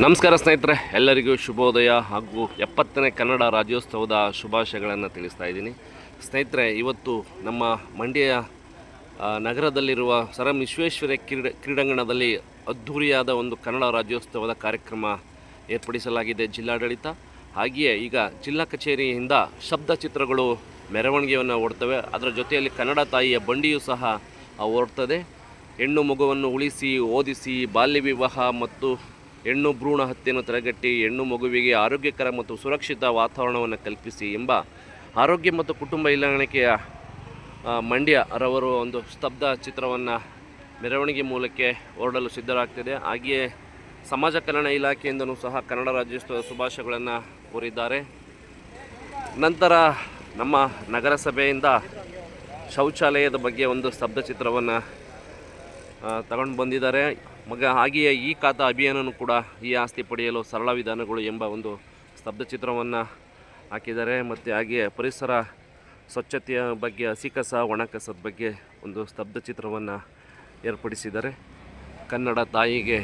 ನಮಸ್ಕಾರ ಸ್ನೇಹಿತರೆ, ಎಲ್ಲರಿಗೂ ಶುಭೋದಯ ಹಾಗೂ ಎಪ್ಪತ್ತನೇ ಕನ್ನಡ ರಾಜ್ಯೋತ್ಸವದ ಶುಭಾಶಯಗಳನ್ನು ತಿಳಿಸ್ತಾ ಇದ್ದೀನಿ. ಸ್ನೇಹಿತರೆ, ಇವತ್ತು ನಮ್ಮ ಮಂಡ್ಯ ನಗರದಲ್ಲಿರುವ ಸರ್ ಎಂ ಕ್ರೀಡ ಕ್ರೀಡೆ ಕ್ರೀಡಾಂಗಣದಲ್ಲಿ ಅದ್ಧೂರಿಯಾದ ಒಂದು ಕನ್ನಡ ರಾಜ್ಯೋತ್ಸವದ ಕಾರ್ಯಕ್ರಮ ಏರ್ಪಡಿಸಲಾಗಿದೆ ಜಿಲ್ಲಾಡಳಿತ. ಹಾಗೆಯೇ ಈಗ ಜಿಲ್ಲಾ ಕಚೇರಿಯಿಂದ ಶಬ್ದ ಚಿತ್ರಗಳು ಮೆರವಣಿಗೆಯನ್ನು ಓಡ್ತವೆ. ಅದರ ಜೊತೆಯಲ್ಲಿ ಕನ್ನಡ ತಾಯಿಯ ಬಂಡಿಯೂ ಸಹ ಓಡ್ತದೆ. ಹೆಣ್ಣು ಮಗುವನ್ನು ಉಳಿಸಿ, ಓದಿಸಿ ಬಾಲ್ಯ ವಿವಾಹ ಮತ್ತು ಹೆಣ್ಣು ಭ್ರೂಣ ಹತ್ಯೆಯನ್ನು ತಡೆಗಟ್ಟಿ ಹೆಣ್ಣು ಮಗುವಿಗೆ ಆರೋಗ್ಯಕರ ಮತ್ತು ಸುರಕ್ಷಿತ ವಾತಾವರಣವನ್ನು ಕಲ್ಪಿಸಿ ಎಂಬ ಆರೋಗ್ಯ ಮತ್ತು ಕುಟುಂಬ ಇಲಾಖೆಯ ಮಂಡ್ಯ ರವರು ಒಂದು ಸ್ತಬ್ಧ ಚಿತ್ರವನ್ನು ಮೆರವಣಿಗೆ ಮೂಲಕ್ಕೆ ಹೊರಡಲು ಸಿದ್ಧರಾಗ್ತಿದೆ. ಹಾಗೆಯೇ ಸಮಾಜ ಕಲ್ಯಾಣ ಇಲಾಖೆಯಿಂದಲೂ ಸಹ ಕನ್ನಡ ರಾಜ್ಯೋತ್ಸವ ಶುಭಾಶಯಗಳನ್ನು ಕೋರಿದ್ದಾರೆ. ನಂತರ ನಮ್ಮ ನಗರಸಭೆಯಿಂದ ಶೌಚಾಲಯದ ಬಗ್ಗೆ ಒಂದು ಸ್ತಬ್ಧ ಚಿತ್ರವನ್ನು ತಗೊಂಡು ಬಂದಿದ್ದಾರೆ. ಮಗ ಹಾಗೆಯೇ ಈ ಖಾತಾ ಅಭಿಯಾನನೂ ಕೂಡ ಈ ಆಸ್ತಿ ಪಡೆಯಲು ಸರಳ ವಿಧಾನಗಳು ಎಂಬ ಒಂದು ಸ್ತಬ್ಧ ಚಿತ್ರವನ್ನು ಹಾಕಿದ್ದಾರೆ. ಮತ್ತು ಹಾಗೆಯೇ ಪರಿಸರ ಸ್ವಚ್ಛತೆಯ ಬಗ್ಗೆ, ಹಸಿ ಕಸ, ಒಣ ಕಸದ ಬಗ್ಗೆ ಒಂದು ಸ್ತಬ್ಧ ಚಿತ್ರವನ್ನು ಏರ್ಪಡಿಸಿದ್ದಾರೆ. ಕನ್ನಡ ತಾಯಿಗೆ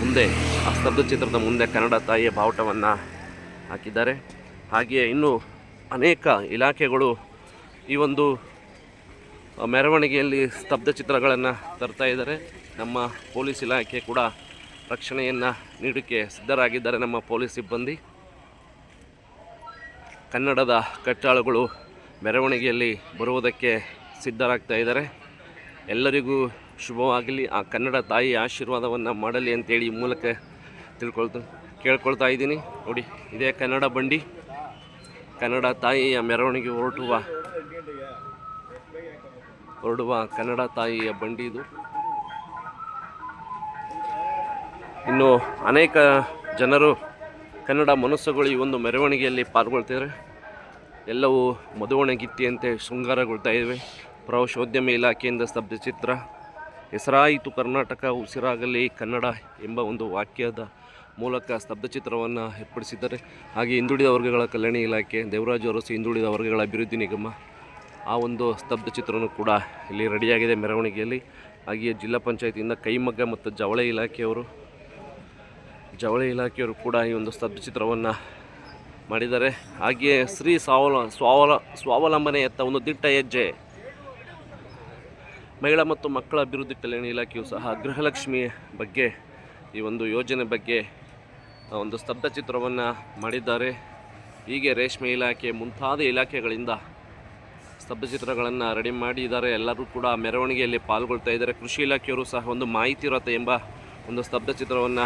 ಮುಂದೆ, ಆ ಸ್ತಬ್ಧ ಚಿತ್ರದ ಮುಂದೆ ಕನ್ನಡ ತಾಯಿಯ ಬಾವುಟವನ್ನು ಹಾಕಿದ್ದಾರೆ. ಹಾಗೆಯೇ ಇನ್ನೂ ಅನೇಕ ಇಲಾಖೆಗಳು ಈ ಒಂದು ಮೆರವಣಿಗೆಯಲ್ಲಿ ಸ್ತಬ್ಧ ಚಿತ್ರಗಳನ್ನು ತರ್ತಾ ಇದ್ದಾರೆ. ನಮ್ಮ ಪೊಲೀಸ್ ಇಲಾಖೆ ಕೂಡ ರಕ್ಷಣೆಯನ್ನು ನೀಡೋಕ್ಕೆ ಸಿದ್ಧರಾಗಿದ್ದಾರೆ ನಮ್ಮ ಪೊಲೀಸ್ ಸಿಬ್ಬಂದಿ. ಕನ್ನಡದ ಕಟ್ಟಾಳುಗಳು ಮೆರವಣಿಗೆಯಲ್ಲಿ ಬರುವುದಕ್ಕೆ ಸಿದ್ಧರಾಗ್ತಾ ಇದ್ದಾರೆ. ಎಲ್ಲರಿಗೂ ಶುಭವಾಗಲಿ. ಆ ಕನ್ನಡ ತಾಯಿ ಆಶೀರ್ವಾದವನ್ನು ಮಾಡಲಿ ಅಂತೇಳಿ ಮೂಲಕ ತಿಳ್ಕೊಳ್ತಾ, ಕೇಳ್ಕೊಳ್ತಾ ಇದ್ದೀನಿ. ನೋಡಿ, ಇದೇ ಕನ್ನಡ ಬಂಡಿ. ಕನ್ನಡ ತಾಯಿಯ ಮೆರವಣಿಗೆ ಹೊರಟುವ ಹೊರಡುವ ಕನ್ನಡ ತಾಯಿಯ ಬಂಡಿ ಇದು. ಇನ್ನು ಅನೇಕ ಜನರು ಕನ್ನಡ ಮನಸ್ಸುಗಳು ಈ ಒಂದು ಮೆರವಣಿಗೆಯಲ್ಲಿ ಪಾಲ್ಗೊಳ್ತಿದ್ದಾರೆ. ಎಲ್ಲವೂ ಮದುವಣಗಿತ್ತಿಯಂತೆ ಶೃಂಗಾರಗೊಳ್ತಾ ಇವೆ. ಪ್ರವಾಸೋದ್ಯಮ ಇಲಾಖೆಯಿಂದ ಸ್ತಬ್ಧ ಚಿತ್ರ. ಹೆಸರಾಯಿತು ಕರ್ನಾಟಕ, ಉಸಿರಾಗಲಿ ಕನ್ನಡ ಎಂಬ ಒಂದು ವಾಕ್ಯದ ಮೂಲಕ ಸ್ತಬ್ಧ ಚಿತ್ರವನ್ನು ಏರ್ಪಡಿಸಿದ್ದಾರೆ. ಹಾಗೆ ಹಿಂದುಳಿದ ವರ್ಗಗಳ ಕಲ್ಯಾಣ ಇಲಾಖೆ, ದೇವರಾಜು ಅರಸು ಹಿಂದುಳಿದ ವರ್ಗಗಳ ಅಭಿವೃದ್ಧಿ ನಿಗಮ ಆ ಒಂದು ಸ್ತಬ್ಧ ಚಿತ್ರವೂ ಕೂಡ ಇಲ್ಲಿ ರೆಡಿಯಾಗಿದೆ ಮೆರವಣಿಗೆಯಲ್ಲಿ. ಹಾಗೆಯೇ ಜಿಲ್ಲಾ ಪಂಚಾಯತಿಯಿಂದ ಕೈಮಗ್ಗ ಮತ್ತು ಜವಳಿ ಇಲಾಖೆಯವರು ಜವಳಿ ಇಲಾಖೆಯವರು ಕೂಡ ಈ ಒಂದು ಸ್ತಬ್ಧ ಚಿತ್ರವನ್ನು ಮಾಡಿದ್ದಾರೆ. ಹಾಗೆಯೇ ಶ್ರೀ ಸ್ವಾವಲ ಸ್ವಾವಲ, ಸ್ವಾವಲಂಬನೆಯತ್ತ ಒಂದು ದಿಟ್ಟ ಹೆಜ್ಜೆ. ಮಹಿಳಾ ಮತ್ತು ಮಕ್ಕಳ ಅಭಿವೃದ್ಧಿ ಕಲ್ಯಾಣ ಇಲಾಖೆಯು ಸಹ ಗೃಹಲಕ್ಷ್ಮಿ ಬಗ್ಗೆ, ಈ ಒಂದು ಯೋಜನೆ ಬಗ್ಗೆ ಒಂದು ಸ್ತಬ್ಧ ಚಿತ್ರವನ್ನು ಮಾಡಿದ್ದಾರೆ. ಹೀಗೆ ರೇಷ್ಮೆ ಇಲಾಖೆ ಮುಂತಾದ ಇಲಾಖೆಗಳಿಂದ ಸ್ತಬ್ಧ ಚಿತ್ರಗಳನ್ನು ರೆಡಿ ಮಾಡಿದ್ದಾರೆ ಎಲ್ಲರೂ ಕೂಡ ಮೆರವಣಿಗೆಯಲ್ಲಿ ಪಾಲ್ಗೊಳ್ತಾ ಇದ್ದಾರೆ. ಕೃಷಿ ಇಲಾಖೆಯವರು ಸಹ ಒಂದು ಮಾಹಿತಿ ರಥ ಎಂಬ ಒಂದು ಸ್ತಬ್ಧ ಚಿತ್ರವನ್ನು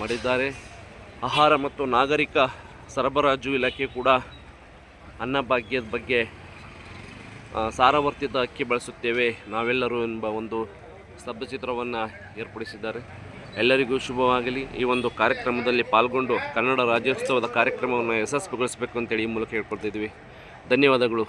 ಮಾಡಿದ್ದಾರೆ. ಆಹಾರ ಮತ್ತು ನಾಗರಿಕ ಸರಬರಾಜು ಇಲಾಖೆ ಕೂಡ ಅನ್ನಭಾಗ್ಯದ ಬಗ್ಗೆ ಸಾರವರ್ತಿತ ಅಕ್ಕಿ ಬಳಸುತ್ತೇವೆ. ನಾವೆಲ್ಲರೂ ಎಂಬ ಒಂದು ಸ್ತಬ್ಧ ಚಿತ್ರವನ್ನು ಏರ್ಪಡಿಸಿದ್ದಾರೆ. ಎಲ್ಲರಿಗೂ ಶುಭವಾಗಲಿ. ಈ ಒಂದು ಕಾರ್ಯಕ್ರಮದಲ್ಲಿ ಪಾಲ್ಗೊಂಡು ಕನ್ನಡ ರಾಜ್ಯೋತ್ಸವದ ಕಾರ್ಯಕ್ರಮವನ್ನು ಯಶಸ್ವಿಗೊಳಿಸಬೇಕು ಅಂತೇಳಿ ಈ ಮೂಲಕ ಹೇಳ್ಕೊಳ್ತಿದ್ವಿ ಧನ್ಯವಾದಗಳು.